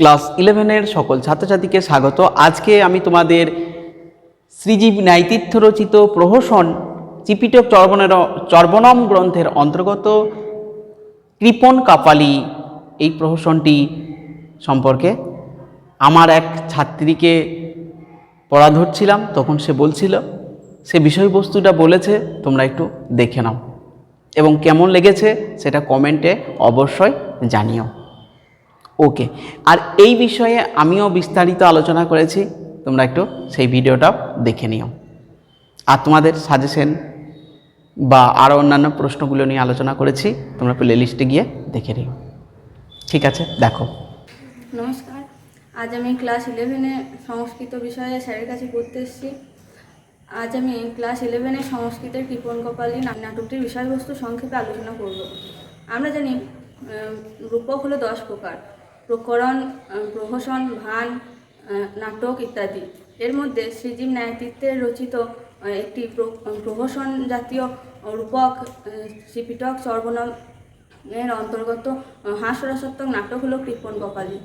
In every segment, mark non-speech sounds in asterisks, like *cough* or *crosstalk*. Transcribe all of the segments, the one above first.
Class ইলেভেনের সকল ছাত্রছাত্রীকে স্বাগত। আজকে আমি তোমাদের শ্রীজীব ন্যায়তীর্থ রচিত প্রহসন চিপিটক চর্বনের চর্বনম গ্রন্থের অন্তর্গত কৃপন কাপালি এই প্রহসনটি সম্পর্কে। আমার এক ছাত্রীকে পড়া ধরছিলাম, তখন সে বলছিল, সে বিষয়বস্তুটা বলেছে, তোমরা একটু দেখে নাও। এবং কেমন লেগেছে সেটা কমেন্টে অবশ্যই জানিও। ওকে আর এই বিষয়ে আমিও বিস্তারিত আলোচনা করেছি। তোমরা একটু সেই ভিডিওটাও দেখে নিও। আর তোমাদের সাজেশন বা আরও অন্যান্য প্রশ্নগুলো নিয়ে আলোচনা করেছি, তোমরা প্লে লিস্টে গিয়ে দেখে নিও। ঠিক আছে? দেখো। নমস্কার। আজ আমি ক্লাস ইলেভেনে সংস্কৃত বিষয়ে স্যারের কাছে পড়তে এসেছি। আজ আমি ক্লাস ইলেভেনে সংস্কৃতের কৃপণ কপালী নাটকটির বিষয়বস্তু সংক্ষেপে আলোচনা করব। আমরা জানি রূপক হলো দশ প্রকার। প্রকরণ প্রহসন, ভান নাটক ইত্যাদি। এর মধ্যে শ্রীজীব ন্যায়তীর্থের রচিত একটি প্রহসন জাতীয় রূপক শ্রীপিটক সর্বনাম এর অন্তর্গত হাস্যরসাত্মক নাটক হলো কৃপণ কপালী।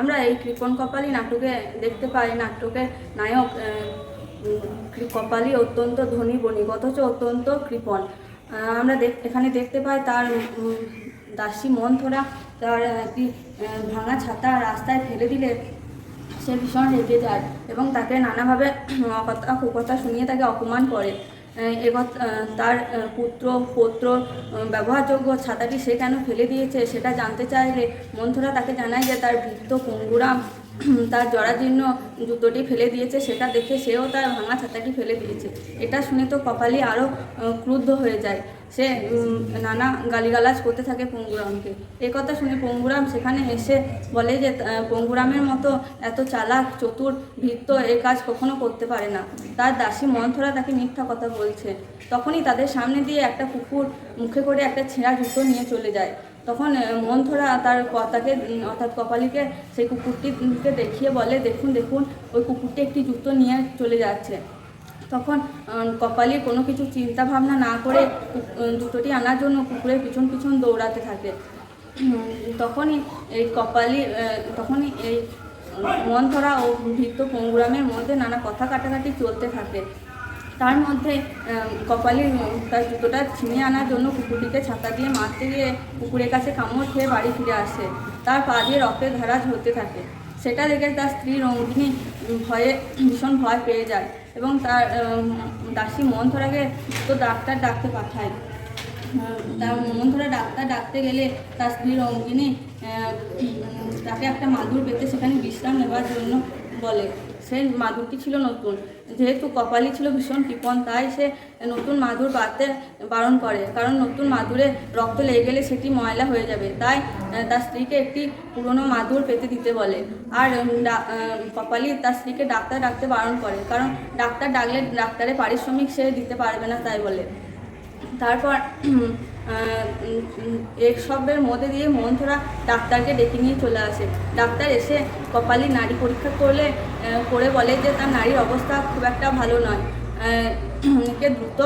আমরা এই কৃপণ কপালী নাটকে দেখতে পাই নাটকের নায়ক কপালী অত্যন্ত ধনী বণিক অথচ অত্যন্ত কৃপণ। আমরা এখানে দেখতে পাই তার দাসী মন্থরা তার একটি ভাঙা ছাতা রাস্তায় ফেলে দিলে সে ভীষণ রেগে যায় এবং তাকে নানাভাবে অকথা, কুকথা শুনিয়ে তাকে অপমান করে। তার পুত্র, পত্র ব্যবহারযোগ্য ছাতাটি সে কেন ফেলে দিয়েছে সেটা জানতে চাইলে মন্থরা তাকে জানায় যে তার বৃদ্ধ পঙ্গুরাম *clears throat* তার জরাজীর্ণ জুতোটি ফেলে দিয়েছে, সেটা দেখে সেও তার ভাঙা ছাতাটি ফেলে দিয়েছে। এটা শুনে তো কপালি আরও ক্রুদ্ধ হয়ে যায়। সে নানা গালিগালাজ করতে থাকে পঙ্গুরামকে। এই কথা শুনে পঙ্গুরাম সেখানে এসে বলে যে পঙ্গুরামের মতো এত চালাক, চতুর, ভৃত্য এ কাজ কখনো করতে পারে না। তার দাসী মন্থরা তাকে মিথ্যা কথা বলছে। তখনই তাদের সামনে দিয়ে একটা কুকুর মুখে করে একটা ছেঁড়া জুতো নিয়ে চলে যায়। তখন মন্থরা তার কর্তাকে অর্থাৎ কপালিকে, সেই কুকুরটিকে দেখিয়ে বলে, দেখুন দেখুন, ওই কুকুরটি একটি জুতো নিয়ে চলে যাচ্ছে। তখন কপালি কোনো কিছু চিন্তা ভাবনা না করে জুতোটি আনার জন্য কুকুরের পিছন পিছন দৌড়াতে থাকে। তখনই এই কপালি তখনই এই মন মন্থরা ও ভৃত্য পঙ্গুরামের মধ্যে নানা কথা কাটাকাটি চলতে থাকে। তার মধ্যে কপালি তার জুতোটা ছিনিয়ে আনার জন্য কুকুরটিকে ছাতা দিয়ে মারতে গিয়ে কুকুরের কাছে কামড় খেয়ে বাড়ি ফিরে আসে। তার পা দিয়ে রক্তের ধারা ঝরতে থাকে। সেটা দেখে তার স্ত্রী রঙ্গিনী ভয়ে, ভীষণ ভয় পেয়ে যায় এবং তার দাসী মন্থরাকে তো ডাক্তার ডাকতে পাঠায়। তার মন ধরে ডাক্তার ডাকতে গেলে তার স্ত্রী রঙ্গিনী তাকে একটা মাদুর পেতে সেখানে বিশ্রাম নেবার জন্য বলে। সেই মাদুরটি ছিল নতুন। যেহেতু কপালি ছিল ভীষণ কৃপণ তাই সে নতুন মাদুর পাতে বারণ করে। কারণ নতুন মাদুরে রক্ত লেগে গেলে সেটি ময়লা হয়ে যাবে। তাই তার স্ত্রীকে একটি পুরনো মাদুর পেতে দিতে বলে। আর কপালি তার স্ত্রীকে ডাক্তার ডাকতে বারণ করে। কারণ ডাক্তার ডাকলে ডাক্তারের পারিশ্রমিক সে দিতে পারবে না, তাই বলে। তারপর এসবের মধ্যে দিয়ে মন্থরা ডাক্তারকে ডেকে নিয়ে চলে আসে। ডাক্তার এসে কপালি নারী পরীক্ষা করলে করে বলে যে তার নারীর অবস্থা খুব একটা ভালো নয়। কে দ্রুত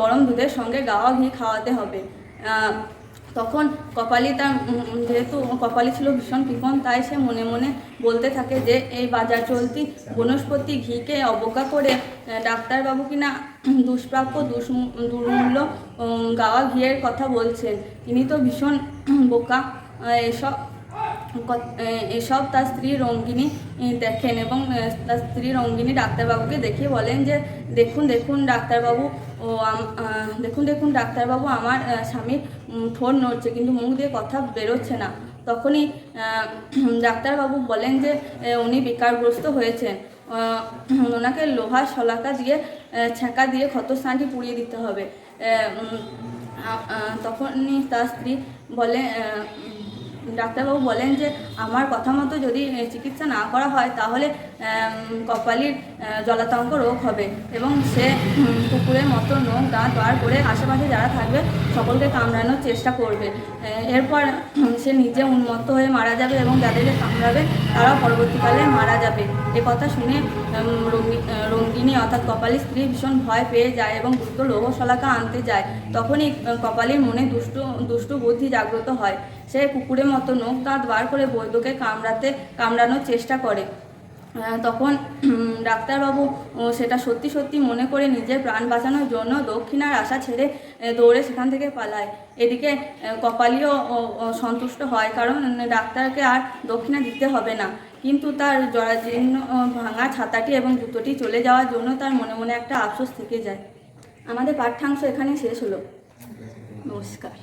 গরম দুধের সঙ্গে গাওয়া ঘি খাওয়াতে হবে। তখন কপালি তার যেহেতু কপালি ছিল ভীষণ কৃপণ তাই সে মনে মনে বলতে থাকে যে, এই বাজার চলতি বনস্পতি ঘিকে অবজ্ঞা করে ডাক্তারবাবু কিনা দুষ্প্রাপ্য, দুষ, দুর্মূল্য গাওয়া ঘিয়ের কথা বলছেন। তিনি তো ভীষণ বোকা। এসব এসব তার স্ত্রী রঙ্গিনী দেখেন এবং তার স্ত্রী রঙ্গিনী ডাক্তারবাবুকে দেখে বলেন যে, দেখুন দেখুন ডাক্তারবাবু, ও দেখুন দেখুন ডাক্তারবাবু, আমার স্বামীর ঠোঁট নড়ছে, কিন্তু মুখ দিয়ে কথা বেরোচ্ছে না। তখনই *clears throat* ডাক্তারবাবু বলেন যে উনি বিকারগ্রস্ত হয়েছেন ওনাকে লোহার শলাকা দিয়ে ছ্যাঁকা দিয়ে ক্ষতস্থানটি পুড়িয়ে দিতে হবে। তখনই তার স্ত্রী বলে ডাক্তারবাবু বলেন যে আমার কথা মতো যদি চিকিৎসা না করা হয় তাহলে কপালির জলাতঙ্ক রোগ হবে এবং সে কুকুরের মতো নোখ দাঁত বার করে আশেপাশে যারা থাকবে সকলকে কামড়ানোর চেষ্টা করবে। এরপর সে নিজে উন্মত্ত হয়ে মারা যাবে এবং যাদেরকে কামড়াবে তারাও পরবর্তীকালে মারা যাবে। এ কথা শুনে রঙ্গিনী অর্থাৎ কপালি স্ত্রী ভীষণ ভয় পেয়ে যায় এবং দ্রুত লৌহ শলাকা আনতে যায়। তখনই কপালির মনে দুষ্টু দুষ্টু বুদ্ধি জাগ্রত হয়। সে কুকুরের মতো নখ দাঁত বার করে বৈদ্যকে কামড়াতে, কামড়ানোর চেষ্টা করে। তখন ডাক্তারবাবু সেটা সত্যি সত্যি মনে করে নিজের প্রাণ বাঁচানোর জন্য দক্ষিণার আশা ছেড়ে দৌড়ে সেখান থেকে পালায়। এদিকে কপালিও সন্তুষ্ট হয়, কারণ ডাক্তারকে আর দক্ষিণা দিতে হবে না। কিন্তু তার জরাজীর্ণ ভাঙা ছাতাটি এবং জুতোটি চলে যাওয়ার জন্য তার মনে মনে একটা আফসোস থেকে যায়। আমাদের পাঠ্যাংশ এখানে শেষ হলো। নমস্কার।